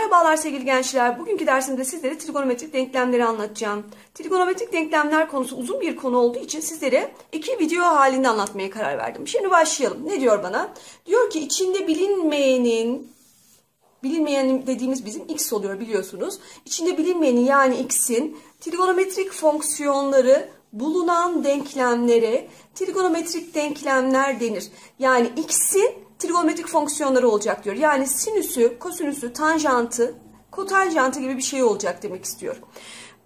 Merhabalar sevgili gençler. Bugünkü dersimde sizlere trigonometrik denklemleri anlatacağım. Trigonometrik denklemler konusu uzun bir konu olduğu için sizlere iki video halinde anlatmaya karar verdim. Şimdi başlayalım. Ne diyor bana? Diyor ki içinde bilinmeyenin bilinmeyen dediğimiz bizim x oluyor biliyorsunuz. İçinde bilinmeyenin yani x'in trigonometrik fonksiyonları bulunan denklemlere trigonometrik denklemler denir. Yani x'in trigonometrik fonksiyonları olacak diyor. Yani sinüsü, kosinüsü, tanjantı, kotanjantı gibi bir şey olacak demek istiyor.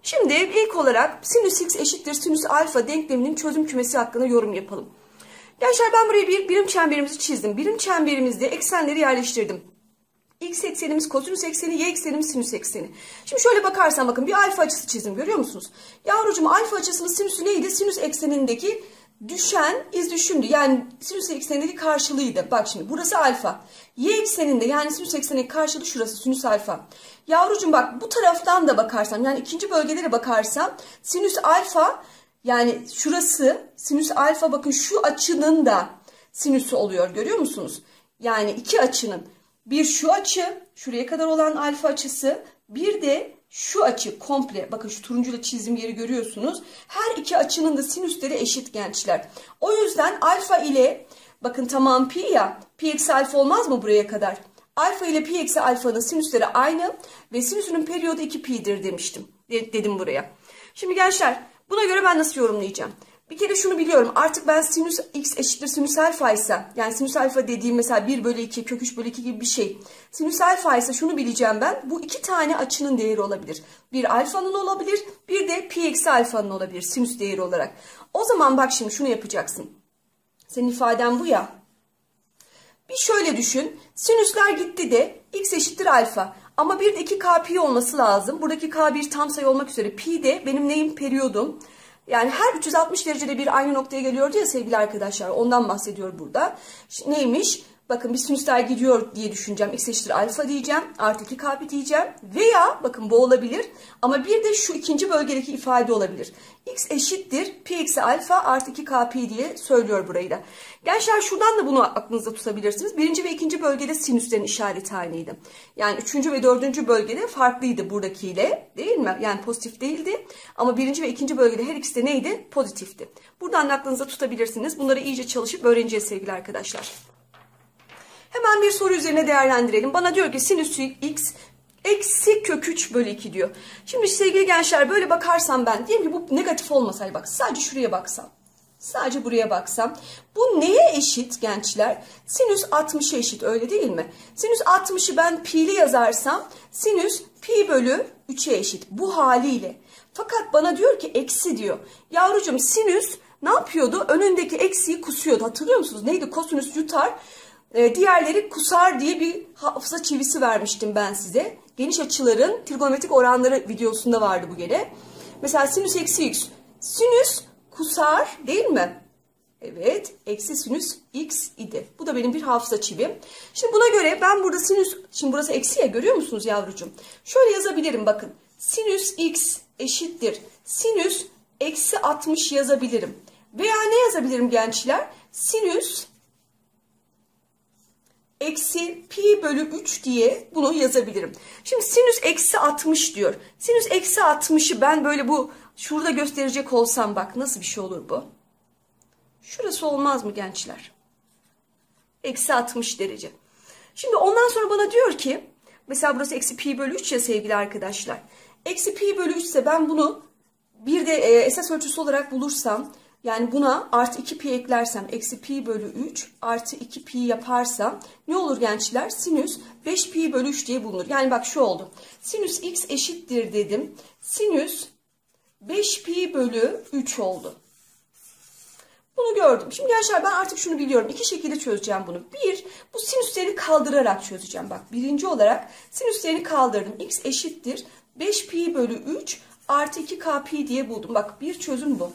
Şimdi ilk olarak sinüs x eşittir sinüs alfa denkleminin çözüm kümesi hakkında yorum yapalım. Gençler ben buraya bir birim çemberimizi çizdim. Birim çemberimizde eksenleri yerleştirdim. X eksenimiz kosinüs ekseni, Y eksenimiz sinüs ekseni. Şimdi şöyle bakarsan bakın bir alfa açısı çizdim görüyor musunuz? Yavrucuğum alfa açısının sinüsü neydi? Sinüs eksenindeki düşen iz düşümdü. Yani sinüs eksenindeki karşılığıydı. Bak şimdi burası alfa. Y ekseninde yani sinüs eksenindeki karşılığı şurası sinüs alfa. Yavrucuğum bak bu taraftan da bakarsam yani ikinci bölgelere bakarsam sinüs alfa yani şurası sinüs alfa bakın şu açının da sinüsü oluyor görüyor musunuz? Yani iki açının bir şu açı şuraya kadar olan alfa açısı bir de şu açı komple bakın şu turuncuyla çizdiğim yeri görüyorsunuz. Her iki açının da sinüsleri eşit gençler. O yüzden alfa ile bakın tamam pi ya pi eksi alfa olmaz mı buraya kadar? Alfa ile pi eksi alfanın sinüsleri aynı ve sinüsünün periyodu 2 pi'dir demiştim. Dedim buraya. Şimdi gençler buna göre ben nasıl yorumlayacağım? Bir kere şunu biliyorum artık ben sinüs x eşittir sinüs alfa ise yani sinüs alfa dediğim mesela 1 bölü 2 kök 3 bölü 2 gibi bir şey. Sinüs alfa ise şunu bileceğim ben bu iki tane açının değeri olabilir. Bir alfanın olabilir bir de pi eksi alfanın olabilir sinüs değeri olarak. O zaman bak şimdi şunu yapacaksın. Senin ifaden bu ya. Bir şöyle düşün sinüsler gitti de x eşittir alfa. Ama bir de 2k pi olması lazım. Buradaki k bir tam sayı olmak üzere. Pi de benim neyim periyodum. Yani her 360 derecede bir aynı noktaya geliyor diye sevgili arkadaşlar. Ondan bahsediyor burada. Neymiş? Bakın bir sinüsler gidiyor diye düşüneceğim. X eşittir alfa diyeceğim. Artı 2 k diyeceğim. Veya bakın bu olabilir. Ama bir de şu ikinci bölgedeki ifade olabilir. X eşittir pi eksi alfa artı 2 k diye söylüyor burayı da. Gençler şuradan da bunu aklınızda tutabilirsiniz. Birinci ve ikinci bölgede sinüslerin işareti aynıydı. Yani üçüncü ve dördüncü bölgede farklıydı buradakiyle. Değil mi? Yani pozitif değildi. Ama birinci ve ikinci bölgede her ikisi de neydi? Pozitifti. Buradan da aklınızda tutabilirsiniz. Bunları iyice çalışıp öğreneceğiz sevgili arkadaşlar. Hemen bir soru üzerine değerlendirelim. Bana diyor ki sinüs x eksi kök 3 bölü 2 diyor. Şimdi sevgili gençler böyle bakarsam ben diyelim ki bu negatif olmasaydı bak sadece şuraya baksam. Sadece buraya baksam. Bu neye eşit gençler? Sinüs 60'a eşit öyle değil mi? Sinüs 60'ı ben pi'li yazarsam sinüs pi bölü 3'e eşit. Bu haliyle. Fakat bana diyor ki eksi diyor. Yavrucuğum sinüs ne yapıyordu? Önündeki eksiyi kusuyordu. Hatırlıyor musunuz? Neydi? Kosinüs yutar. Ee, diğerleri kusar diye bir hafıza çivisi vermiştim ben size. Geniş açıların trigonometrik oranları videosunda vardı bu gene. Mesela sinüs eksi x. Sinüs kusar değil mi? Evet. Eksi sinüs x idi. Bu da benim bir hafıza çivim. Şimdi buna göre ben burada sinüs, şimdi burası eksi ya görüyor musunuz yavrucuğum? Şöyle yazabilirim bakın. Sinüs x eşittir. Sinüs eksi 60 yazabilirim. Veya ne yazabilirim gençler? Sinüs eksi pi bölü 3 diye bunu yazabilirim. Şimdi sinüs eksi 60 diyor. Sinüs eksi 60'ı ben böyle bu şurada gösterecek olsam bak nasıl bir şey olur bu? Şurası olmaz mı gençler? Eksi 60 derece. Şimdi ondan sonra bana diyor ki mesela burası eksi pi bölü 3 ya sevgili arkadaşlar. Eksi pi bölü 3 ise ben bunu bir de e, esas ölçüsü olarak bulursam yani buna artı 2 pi eklersem eksi pi bölü 3 artı 2 pi yaparsam ne olur gençler? Sinüs 5 pi bölü 3 diye bulunur. Yani bak şu oldu. Sinüs x eşittir dedim. Sinüs 5 pi bölü 3 oldu. Bunu gördüm. Şimdi gençler ben artık şunu biliyorum. İki şekilde çözeceğim bunu. Bir, bu sinüsleri kaldırarak çözeceğim. Bak birinci olarak sinüslerini kaldırdım. x eşittir 5 pi bölü 3 artı 2 k pi diye buldum. Bak bir çözüm bu.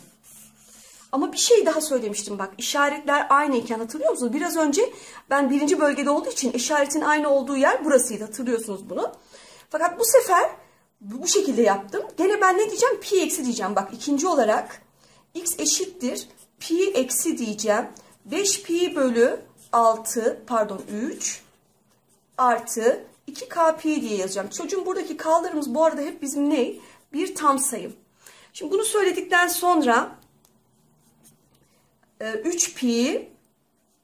Ama bir şey daha söylemiştim bak işaretler aynıyken hatırlıyor musunuz? Biraz önce ben birinci bölgede olduğu için işaretin aynı olduğu yer burasıydı hatırlıyorsunuz bunu. Fakat bu sefer bu şekilde yaptım. Gene ben ne diyeceğim? Pi eksi diyeceğim. Bak ikinci olarak x eşittir. Pi eksi diyeceğim. 5 pi bölü 6 pardon 3 artı 2k pi diye yazacağım. Çocuğum buradaki k'larımız bu arada hep bizim ne? Bir tam sayım. Şimdi bunu söyledikten sonra 3 e, pi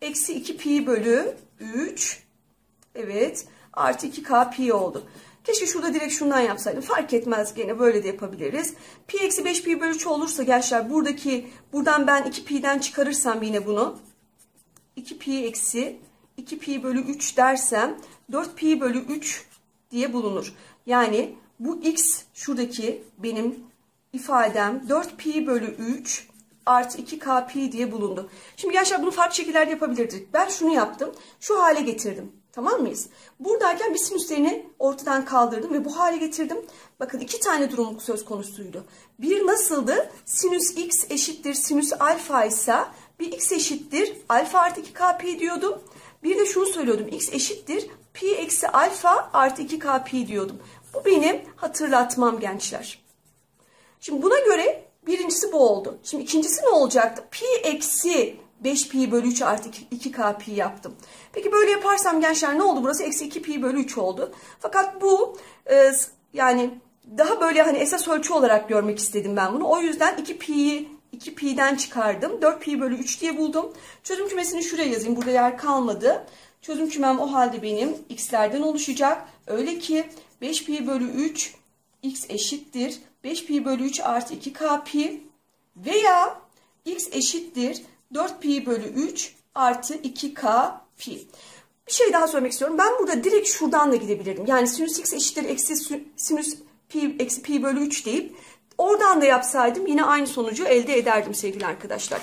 eksi 2 pi bölü 3 evet artı 2k pi oldu. Keşke şurada direkt şundan yapsaydım. Fark etmez gene böyle de yapabiliriz. Pi eksi 5 pi bölü 3 olursa gençler buradaki buradan ben 2 pi'den çıkarırsam yine bunu 2 pi eksi 2 pi bölü 3 dersem 4 pi bölü 3 diye bulunur. Yani bu x şuradaki benim ifadem 4 pi bölü 3 artı 2k pi diye bulundu. Şimdi gençler bunu farklı şekillerde yapabilirdik. Ben şunu yaptım. Şu hale getirdim. Tamam mıyız? Buradayken bir sinüslerini ortadan kaldırdım ve bu hale getirdim. Bakın iki tane durum söz konusuydu. Bir nasıldı? Sinüs x eşittir sinüs alfa ise bir x eşittir alfa artı 2k pi diyordum. Bir de şunu söylüyordum. x eşittir pi eksi alfa artı 2k pi diyordum. Bu benim hatırlatmam gençler. Şimdi buna göre birincisi bu oldu. Şimdi ikincisi ne olacaktı? Pi eksi 5 pi bölü 3 artı 2k pi yaptım. Peki böyle yaparsam gençler ne oldu? Burası eksi 2 pi bölü 3 oldu. Fakat bu e, yani daha böyle hani esas ölçü olarak görmek istedim ben bunu. O yüzden 2 pi'yi 2 pi'den çıkardım. 4 pi bölü 3 diye buldum. Çözüm kümesini şuraya yazayım. Burada yer kalmadı. Çözüm kümem o halde benim x'lerden oluşacak. Öyle ki 5 pi bölü 3 x eşittir. 5 pi bölü 3 artı 2k pi veya x eşittir 4 pi bölü 3 artı 2k pi. Bir şey daha söylemek istiyorum. Ben burada direkt şuradan da gidebilirim. Yani sinüs x eşittir eksi sinüs pi eksi pi bölü 3 deyip oradan da yapsaydım yine aynı sonucu elde ederdim sevgili arkadaşlar.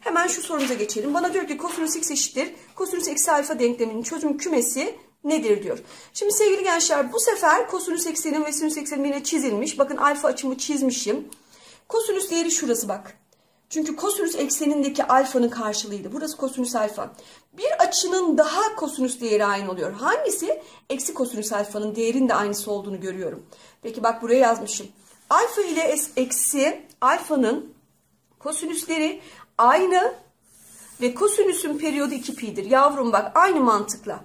Hemen şu sorumuza geçelim. Bana diyor ki kosinüs x eşittir. Kosinüs eksi alfa denkleminin çözüm kümesi nedir diyor. Şimdi sevgili gençler bu sefer kosinüs eksenim ve sinüs eksenim yine çizilmiş. Bakın alfa açımı çizmişim. Kosinüs değeri şurası bak. Çünkü kosinüs eksenindeki alfanın karşılığıydı. Burası kosinüs alfa. Bir açının daha kosinüs değeri aynı oluyor. Hangisi? Eksi kosinüs alfanın değerinin de aynısı olduğunu görüyorum. Peki bak buraya yazmışım. Alfa ile eksi alfanın kosinüsleri aynı ve kosinüsün periyodu 2 pi'dir. Yavrum bak aynı mantıkla.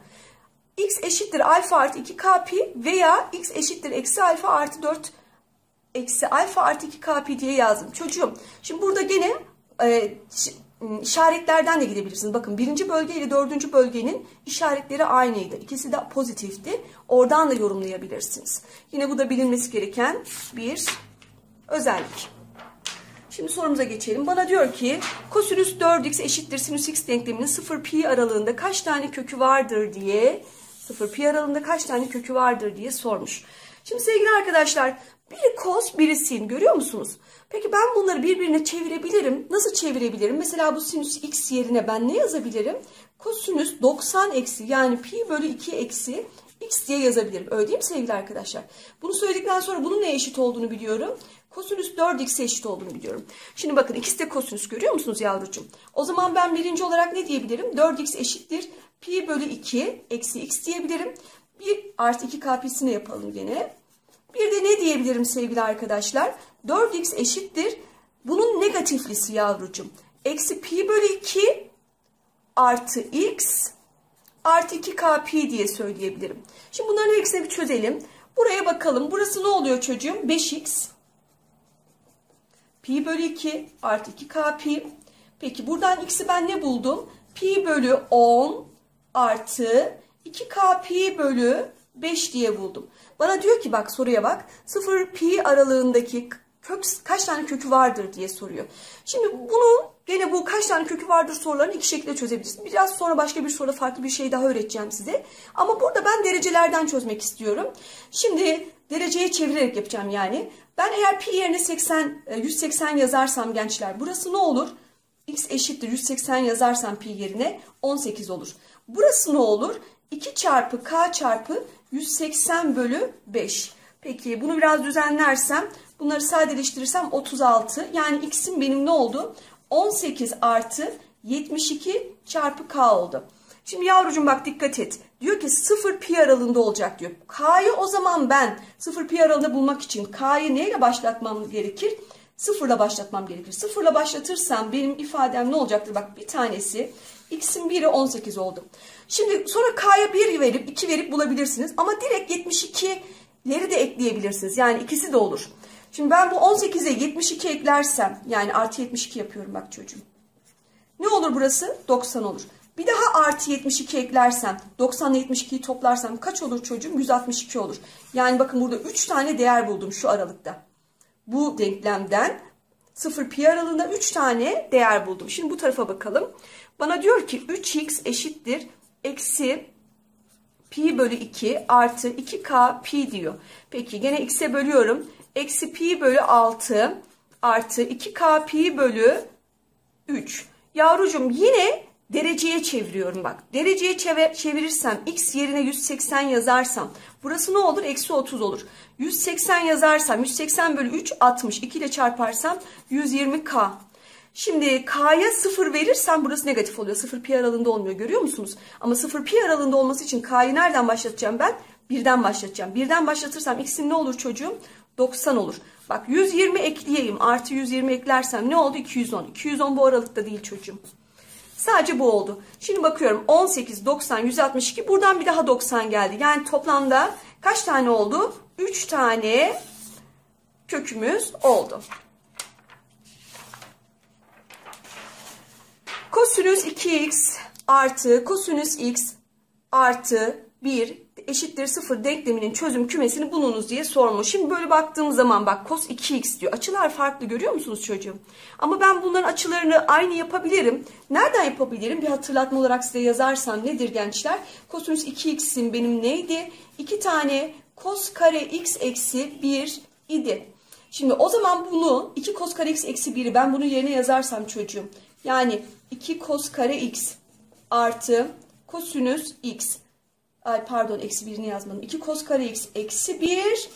X eşittir alfa artı 2k pi veya x eşittir eksi alfa artı 4 eksi alfa artı 2k pi diye yazdım. Çocuğum şimdi burada gene e, işaretlerden de gidebilirsiniz. Bakın birinci bölge ile dördüncü bölgenin işaretleri aynıydı. İkisi de pozitifti. Oradan da yorumlayabilirsiniz. Yine bu da bilinmesi gereken bir özellik. Şimdi sorumuza geçelim. Bana diyor ki kosinüs 4x eşittir sinüs x denkleminin 0 pi aralığında kaç tane kökü vardır diye 0 pi aralığında kaç tane kökü vardır diye sormuş. Şimdi sevgili arkadaşlar biri kos biri sin görüyor musunuz? Peki ben bunları birbirine çevirebilirim. Nasıl çevirebilirim? Mesela bu sinüs x yerine ben ne yazabilirim? Kosinüs 90 eksi yani pi bölü 2 eksi x diye yazabilirim. Öyle değil mi sevgili arkadaşlar? Bunu söyledikten sonra bunun ne eşit olduğunu biliyorum. Kosinüs 4x'e eşit olduğunu biliyorum. Şimdi bakın ikisi de kosinüs görüyor musunuz yavrucuğum? O zaman ben birinci olarak ne diyebilirim? 4x eşittir pi bölü 2 eksi x diyebilirim. Bir artı 2 kpisini yapalım gene. Bir de ne diyebilirim sevgili arkadaşlar? 4x eşittir. Bunun negatiflisi yavrucuğum. Eksi pi bölü 2 artı x artı 2k pi diye söyleyebilirim. Şimdi bunların hepsini bir çözelim. Buraya bakalım. Burası ne oluyor çocuğum? 5x pi bölü 2 artı 2k pi. Peki buradan x'i ben ne buldum? Pi bölü 10 artı 2k pi bölü 5 diye buldum. Bana diyor ki bak soruya bak 0 pi aralığındaki kök kaç tane kökü vardır diye soruyor. Şimdi bunu gene bu kaç tane kökü vardır sorularını iki şekilde çözebilirsin. Biraz sonra başka bir soruda farklı bir şey daha öğreteceğim size. Ama burada ben derecelerden çözmek istiyorum. Şimdi dereceye çevirerek yapacağım yani. Ben eğer pi yerine 80 180 e, yazarsam gençler burası ne olur? x eşittir 180 yazarsam pi yerine 18 olur. Burası ne olur? 2 çarpı k çarpı 180 bölü 5. Peki bunu biraz düzenlersem bunları sadeleştirirsem 36. Yani x'im benim ne oldu? 18 artı 72 çarpı k oldu. Şimdi yavrucuğum bak dikkat et. Diyor ki 0 pi aralığında olacak diyor. K'yı o zaman ben 0 pi aralığında bulmak için K'yı neyle başlatmam gerekir? Sıfırla başlatmam gerekir. Sıfırla başlatırsam benim ifadem ne olacaktır? Bak bir tanesi x'in 1'i 18 oldu. Şimdi sonra k'ya 1 verip 2 verip bulabilirsiniz. Ama direkt 72'leri de ekleyebilirsiniz. Yani ikisi de olur. Şimdi ben bu 18'e 72 eklersem yani artı 72 yapıyorum bak çocuğum. Ne olur burası? 90 olur. Bir daha artı 72 eklersem 90 ile 72'yi toplarsam kaç olur çocuğum? 162 olur. Yani bakın burada 3 tane değer buldum şu aralıkta. Bu denklemden 0 pi aralığında 3 tane değer buldum. Şimdi bu tarafa bakalım. Bana diyor ki 3x eşittir eksi pi bölü 2 artı 2k pi diyor. Peki gene x'e bölüyorum. Eksi pi bölü 6 artı 2k pi bölü 3. Yavrucuğum yine dereceye çeviriyorum bak. Dereceye çevirirsem x yerine 180 yazarsam burası ne olur? Eksi 30 olur. 180 yazarsam 180 bölü 3 60. 2 ile çarparsam 120k. Şimdi k'ya 0 verirsem burası negatif oluyor. 0 pi aralığında olmuyor görüyor musunuz? Ama 0 pi aralığında olması için k'yı nereden başlatacağım ben? Birden başlatacağım. Birden başlatırsam x'in ne olur çocuğum? 90 olur. Bak 120 ekleyeyim. Artı 120 eklersem ne oldu? 210. 210 bu aralıkta değil çocuğum. Sadece bu oldu. Şimdi bakıyorum 18, 90, 162. Buradan bir daha 90 geldi. Yani toplamda kaç tane oldu? 3 tane kökümüz oldu. Kosinüs 2x artı kosinüs x artı 1 eşittir 0 denkleminin çözüm kümesini bulunuz diye sormuş. Şimdi böyle baktığım zaman bak cos 2x diyor. Açılar farklı görüyor musunuz çocuğum? Ama ben bunların açılarını aynı yapabilirim. Nereden yapabilirim? Bir hatırlatma olarak size yazarsam nedir gençler? Kosinüs 2x'in benim neydi? 2 tane cos kare x eksi 1 idi. Şimdi o zaman bunu 2 cos kare x eksi 1'i ben bunu yerine yazarsam çocuğum. Yani 2 cos kare x artı kosinüs x Ay pardon eksi 1'ini yazmadım. 2 kos kare x eksi 1.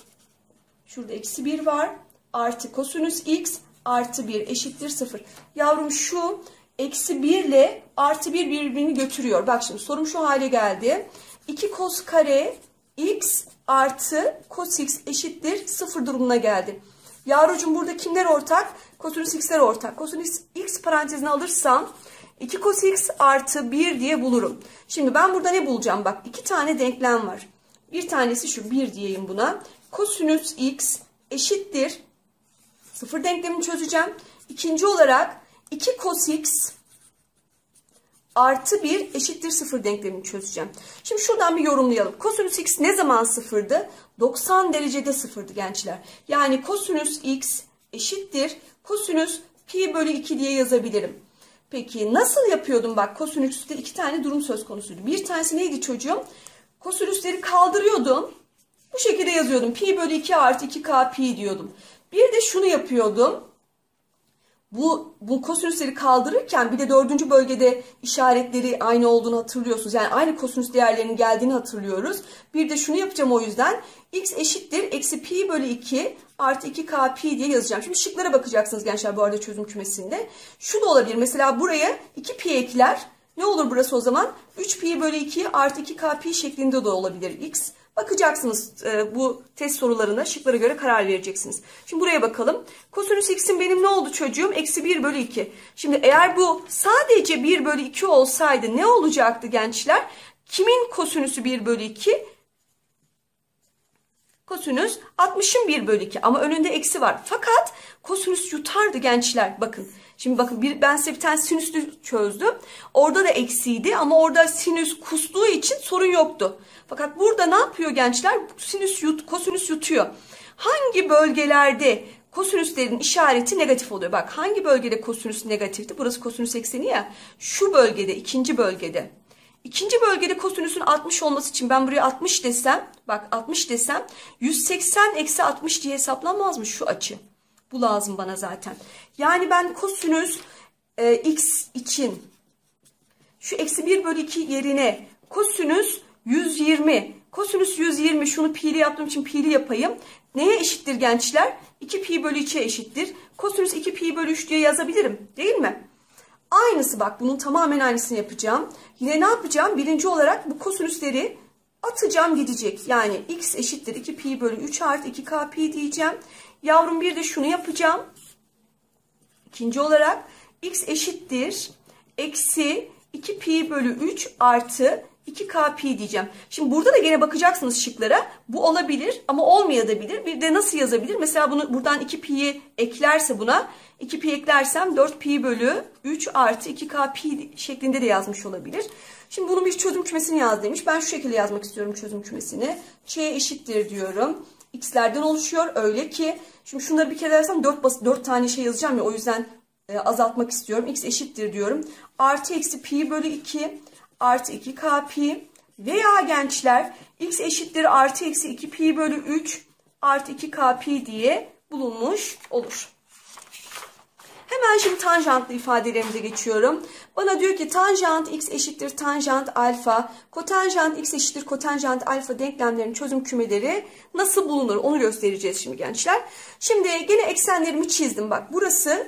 Şurada eksi 1 var. Artı kosinüs x artı 1 eşittir 0. Yavrum şu eksi 1 ile artı 1 birbirini götürüyor. Bak şimdi sorum şu hale geldi. 2 kos kare x artı cos x eşittir 0 durumuna geldi. Yavrucuğum burada kimler ortak? Kosinüs x'ler ortak. Kosinüs x parantezine alırsam 2 cos x artı 1 diye bulurum. Şimdi ben burada ne bulacağım? Bak iki tane denklem var. Bir tanesi şu 1 diyeyim buna. Kosinüs x eşittir. Sıfır denklemini çözeceğim. İkinci olarak 2 cos x artı 1 eşittir 0 denklemini çözeceğim. Şimdi şuradan bir yorumlayalım. Kosinüs x ne zaman sıfırdı? 90 derecede sıfırdı gençler. Yani kosinüs x eşittir. Kosinüs pi bölü 2 diye yazabilirim. Peki nasıl yapıyordum bak kosinüste iki tane durum söz konusuydu. Bir tanesi neydi çocuğum? Kosinüsleri kaldırıyordum. Bu şekilde yazıyordum. Pi bölü 2 artı 2k pi diyordum. Bir de şunu yapıyordum. Bu, bu kosinüsleri kaldırırken bir de dördüncü bölgede işaretleri aynı olduğunu hatırlıyorsunuz. Yani aynı kosinüs değerlerinin geldiğini hatırlıyoruz. Bir de şunu yapacağım o yüzden. x eşittir eksi pi bölü 2 artı 2k pi diye yazacağım. Şimdi şıklara bakacaksınız gençler bu arada çözüm kümesinde. Şu da olabilir. Mesela buraya 2 pi ekler. Ne olur burası o zaman? 3 pi bölü 2 artı 2k pi şeklinde de olabilir x. Bakacaksınız e, bu test sorularına şıklara göre karar vereceksiniz. Şimdi buraya bakalım. Kosinüs x'in benim ne oldu çocuğum? Eksi 1 bölü 2. Şimdi eğer bu sadece 1 bölü 2 olsaydı ne olacaktı gençler? Kimin kosinüsü 1 bölü 2? Kosinüs 60'ın 1 bölü 2 ama önünde eksi var. Fakat kosinüs yutardı gençler. Bakın şimdi bakın bir, ben size bir tane sinüslü çözdüm. Orada da eksiydi ama orada sinüs kustuğu için sorun yoktu. Fakat burada ne yapıyor gençler? Sinüs yut, kosinüs yutuyor. Hangi bölgelerde kosinüslerin işareti negatif oluyor? Bak hangi bölgede kosinüs negatifti? Burası kosinüs ekseni ya. Şu bölgede, ikinci bölgede. İkinci bölgede kosinüsün 60 olması için ben buraya 60 desem, bak 60 desem 180 eksi 60 diye hesaplanmaz mı şu açı? Bu lazım bana zaten. Yani ben kosinüs e, x için şu eksi 1 bölü 2 yerine kosinüs 120. Kosinüs 120 şunu pi'li yaptığım için pi'li yapayım. Neye eşittir gençler? 2 pi bölü 2'ye eşittir. Kosinüs 2 pi bölü 3 diye yazabilirim. Değil mi? Aynısı bak bunun tamamen aynısını yapacağım. Yine ne yapacağım? Birinci olarak bu kosinüsleri atacağım gidecek. Yani x eşittir 2 pi bölü 3 artı 2k pi diyeceğim. Yavrum bir de şunu yapacağım. İkinci olarak x eşittir eksi 2 pi bölü 3 artı 2k pi diyeceğim. Şimdi burada da gene bakacaksınız şıklara. Bu olabilir ama olmayabilir. Bir de nasıl yazabilir? Mesela bunu buradan 2 pi'yi eklerse buna 2 pi eklersem 4 pi bölü 3 artı 2k pi şeklinde de yazmış olabilir. Şimdi bunun bir çözüm kümesini yaz demiş. Ben şu şekilde yazmak istiyorum çözüm kümesini. Ç eşittir diyorum. X'lerden oluşuyor. Öyle ki şimdi şunları bir kere dersem 4, bas 4 tane şey yazacağım ya o yüzden e, azaltmak istiyorum. X eşittir diyorum. Artı eksi pi bölü 2 artı 2k pi veya gençler x eşittir artı eksi 2 pi bölü 3 artı 2k pi diye bulunmuş olur. Hemen şimdi tanjantlı ifadelerimize geçiyorum. Bana diyor ki tanjant x eşittir tanjant alfa, kotanjant x eşittir kotanjant alfa denklemlerinin çözüm kümeleri nasıl bulunur onu göstereceğiz şimdi gençler. Şimdi gene eksenlerimi çizdim bak. Burası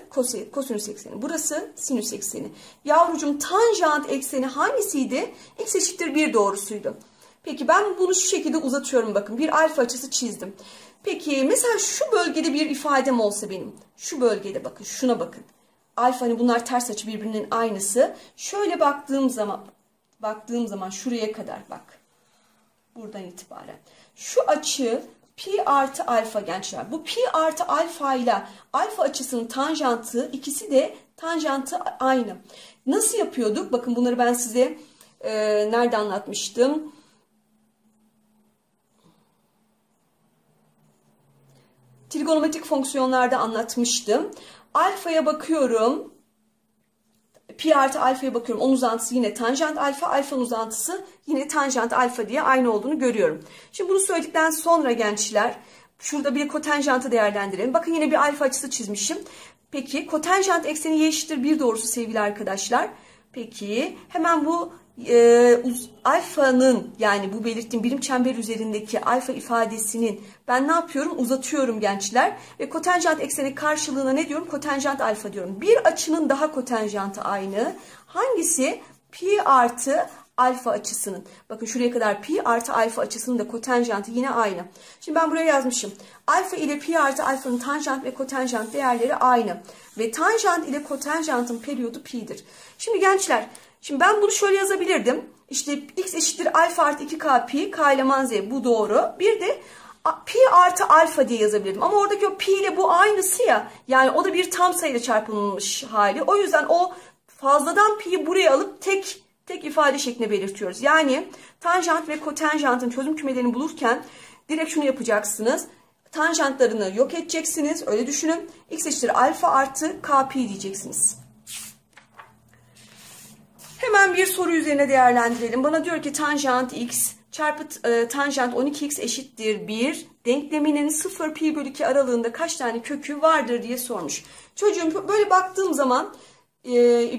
kosinüs ekseni, burası sinüs ekseni. Yavrucum tanjant ekseni hangisiydi? x eşittir 1 doğrusuydu. Peki ben bunu şu şekilde uzatıyorum bakın. Bir alfa açısı çizdim. Peki mesela şu bölgede bir ifadem olsa benim. Şu bölgede bakın şuna bakın. Alfa hani bunlar ters açı birbirinin aynısı. Şöyle baktığım zaman baktığım zaman şuraya kadar bak. Buradan itibaren. Şu açı pi artı alfa gençler. Bu pi artı alfa ile alfa açısının tanjantı ikisi de tanjantı aynı. Nasıl yapıyorduk? Bakın bunları ben size e, nerede anlatmıştım? Trigonometrik fonksiyonlarda anlatmıştım. Alfaya bakıyorum. Pi artı alfaya bakıyorum. Onun uzantısı yine tanjant alfa. Alfanın uzantısı yine tanjant alfa diye aynı olduğunu görüyorum. Şimdi bunu söyledikten sonra gençler şurada bir kotanjantı değerlendirelim. Bakın yine bir alfa açısı çizmişim. Peki kotanjant ekseni y eşittir 1 doğrusu sevgili arkadaşlar. Peki hemen bu e, alfanın yani bu belirttiğim birim çember üzerindeki alfa ifadesinin ben ne yapıyorum? Uzatıyorum gençler. Ve kotanjant ekseni karşılığına ne diyorum? Kotanjant alfa diyorum. Bir açının daha kotanjantı aynı. Hangisi? Pi artı alfa açısının. Bakın şuraya kadar pi artı alfa açısının da kotanjantı yine aynı. Şimdi ben buraya yazmışım. Alfa ile pi artı alfanın tanjant ve kotanjant değerleri aynı. Ve tanjant ile kotanjantın periyodu pi'dir. Şimdi gençler Şimdi ben bunu şöyle yazabilirdim. İşte x eşittir alfa artı 2k pi k eleman z bu doğru. Bir de pi artı alfa diye yazabilirdim. Ama oradaki o pi ile bu aynısı ya. Yani o da bir tam sayıyla çarpılmış hali. O yüzden o fazladan pi'yi buraya alıp tek tek ifade şeklinde belirtiyoruz. Yani tanjant ve kotanjantın çözüm kümelerini bulurken direkt şunu yapacaksınız. Tanjantlarını yok edeceksiniz. Öyle düşünün. x eşittir alfa artı k pi diyeceksiniz. Hemen bir soru üzerine değerlendirelim. Bana diyor ki tanjant x çarpı e, tanjant 12x eşittir 1 denkleminin 0 pi bölü 2 aralığında kaç tane kökü vardır diye sormuş. Çocuğum böyle baktığım zaman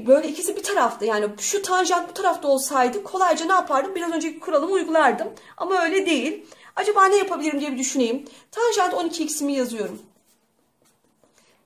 böyle ikisi bir tarafta yani şu tanjant bu tarafta olsaydı kolayca ne yapardım? Biraz önceki kuralımı uygulardım ama öyle değil. Acaba ne yapabilirim diye bir düşüneyim. Tanjant 12x'imi yazıyorum.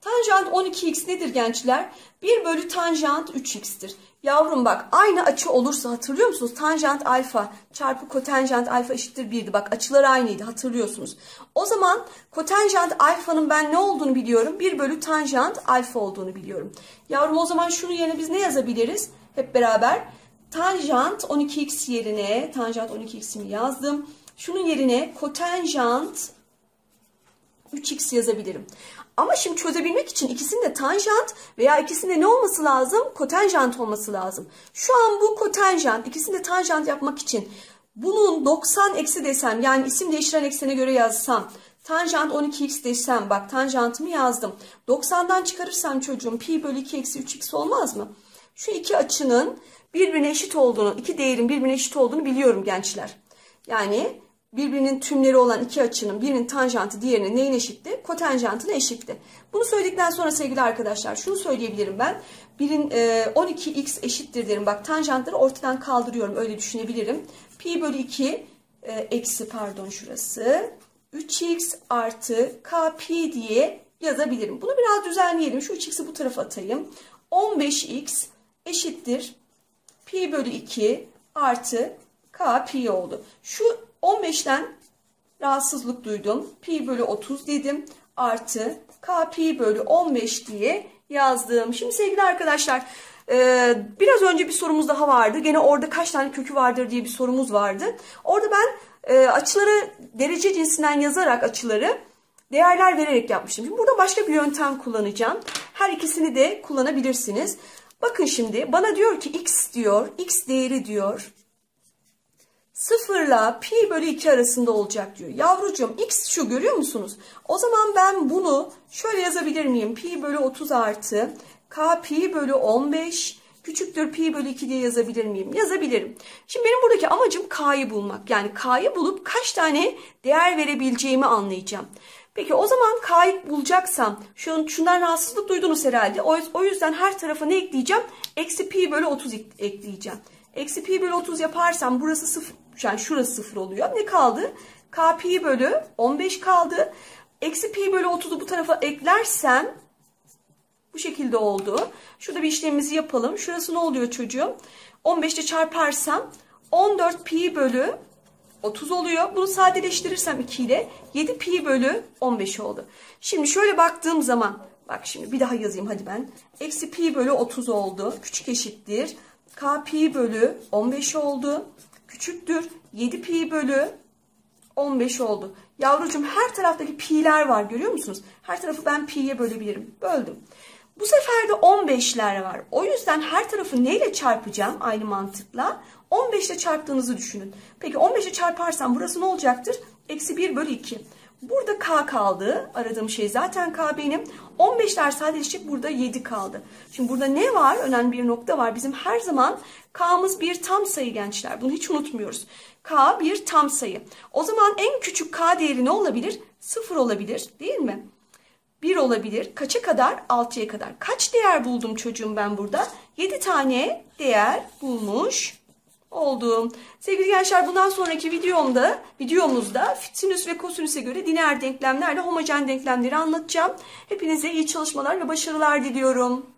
Tanjant 12x nedir gençler? 1 bölü tanjant 3x'tir. Yavrum bak aynı açı olursa hatırlıyor musunuz? Tanjant alfa çarpı kotanjant alfa eşittir 1'di. Bak açılar aynıydı hatırlıyorsunuz. O zaman kotanjant alfanın ben ne olduğunu biliyorum. 1 bölü tanjant alfa olduğunu biliyorum. Yavrum o zaman şunu yerine biz ne yazabiliriz? Hep beraber tanjant 12x yerine tanjant 12x'imi yazdım. Şunun yerine kotanjant 3x yazabilirim. Ama şimdi çözebilmek için ikisinde tanjant veya ikisinde ne olması lazım? Kotanjant olması lazım. Şu an bu kotanjant, ikisinde tanjant yapmak için bunun 90 eksi desem yani isim değiştiren eksene göre yazsam tanjant 12x desem bak tanjantımı yazdım. 90'dan çıkarırsam çocuğum pi bölü 2 eksi 3x olmaz mı? Şu iki açının birbirine eşit olduğunu, iki değerin birbirine eşit olduğunu biliyorum gençler. Yani birbirinin tümleri olan iki açının birinin tanjantı diğerine neyin eşitti? Kotanjantına eşitti. Bunu söyledikten sonra sevgili arkadaşlar şunu söyleyebilirim ben. Birin e, 12x eşittir derim. Bak tanjantları ortadan kaldırıyorum. Öyle düşünebilirim. Pi bölü 2 e, eksi pardon şurası. 3x artı k pi diye yazabilirim. Bunu biraz düzenleyelim. Şu 3x'i bu tarafa atayım. 15x eşittir. Pi bölü 2 artı k pi oldu. Şu 15'ten rahatsızlık duydum. Pi bölü 30 dedim. Artı k pi bölü 15 diye yazdım. Şimdi sevgili arkadaşlar e, biraz önce bir sorumuz daha vardı. Gene orada kaç tane kökü vardır diye bir sorumuz vardı. Orada ben e, açıları derece cinsinden yazarak açıları değerler vererek yapmıştım. Şimdi burada başka bir yöntem kullanacağım. Her ikisini de kullanabilirsiniz. Bakın şimdi bana diyor ki x diyor, x değeri diyor. Sıfırla pi bölü 2 arasında olacak diyor. Yavrucuğum x şu görüyor musunuz? O zaman ben bunu şöyle yazabilir miyim? Pi bölü 30 artı k pi bölü 15 küçüktür pi bölü 2 diye yazabilir miyim? Yazabilirim. Şimdi benim buradaki amacım k'yı bulmak. Yani k'yı bulup kaç tane değer verebileceğimi anlayacağım. Peki o zaman k'yı bulacaksam şun, şundan rahatsızlık duydunuz herhalde. O, o yüzden her tarafa ne ekleyeceğim? Eksi pi bölü 30 ekleyeceğim. Eksi pi bölü 30 yaparsam burası sıfır, yani şurası sıfır oluyor. Ne kaldı? K pi bölü 15 kaldı. Eksi pi bölü 30'u bu tarafa eklersem bu şekilde oldu. Şurada bir işlemimizi yapalım. Şurası ne oluyor çocuğum? 15 ile çarparsam 14 pi bölü 30 oluyor. Bunu sadeleştirirsem 2 ile 7 pi bölü 15 oldu. Şimdi şöyle baktığım zaman bak şimdi bir daha yazayım hadi ben. Eksi pi bölü 30 oldu. Küçük eşittir. K pi bölü 15 oldu. Küçüktür. 7 pi bölü 15 oldu. Yavrucuğum her taraftaki pi'ler var görüyor musunuz? Her tarafı ben pi'ye bölebilirim. Böldüm. Bu sefer de 15'ler var. O yüzden her tarafı neyle çarpacağım aynı mantıkla? 15 ile çarptığınızı düşünün. Peki 15 ile çarparsam burası ne olacaktır? Eksi 1 bölü 2. Burada k kaldı. Aradığım şey zaten k benim. 15'ler sadeleşecek burada 7 kaldı. Şimdi burada ne var? Önemli bir nokta var. Bizim her zaman k'mız bir tam sayı gençler. Bunu hiç unutmuyoruz. k bir tam sayı. O zaman en küçük k değeri ne olabilir? 0 olabilir değil mi? 1 olabilir. Kaça kadar? 6'ya kadar. Kaç değer buldum çocuğum ben burada? 7 tane değer bulmuş oldum. Sevgili gençler bundan sonraki videomda, videomuzda sinüs ve kosinüse göre lineer denklemlerle homojen denklemleri anlatacağım. Hepinize iyi çalışmalar ve başarılar diliyorum.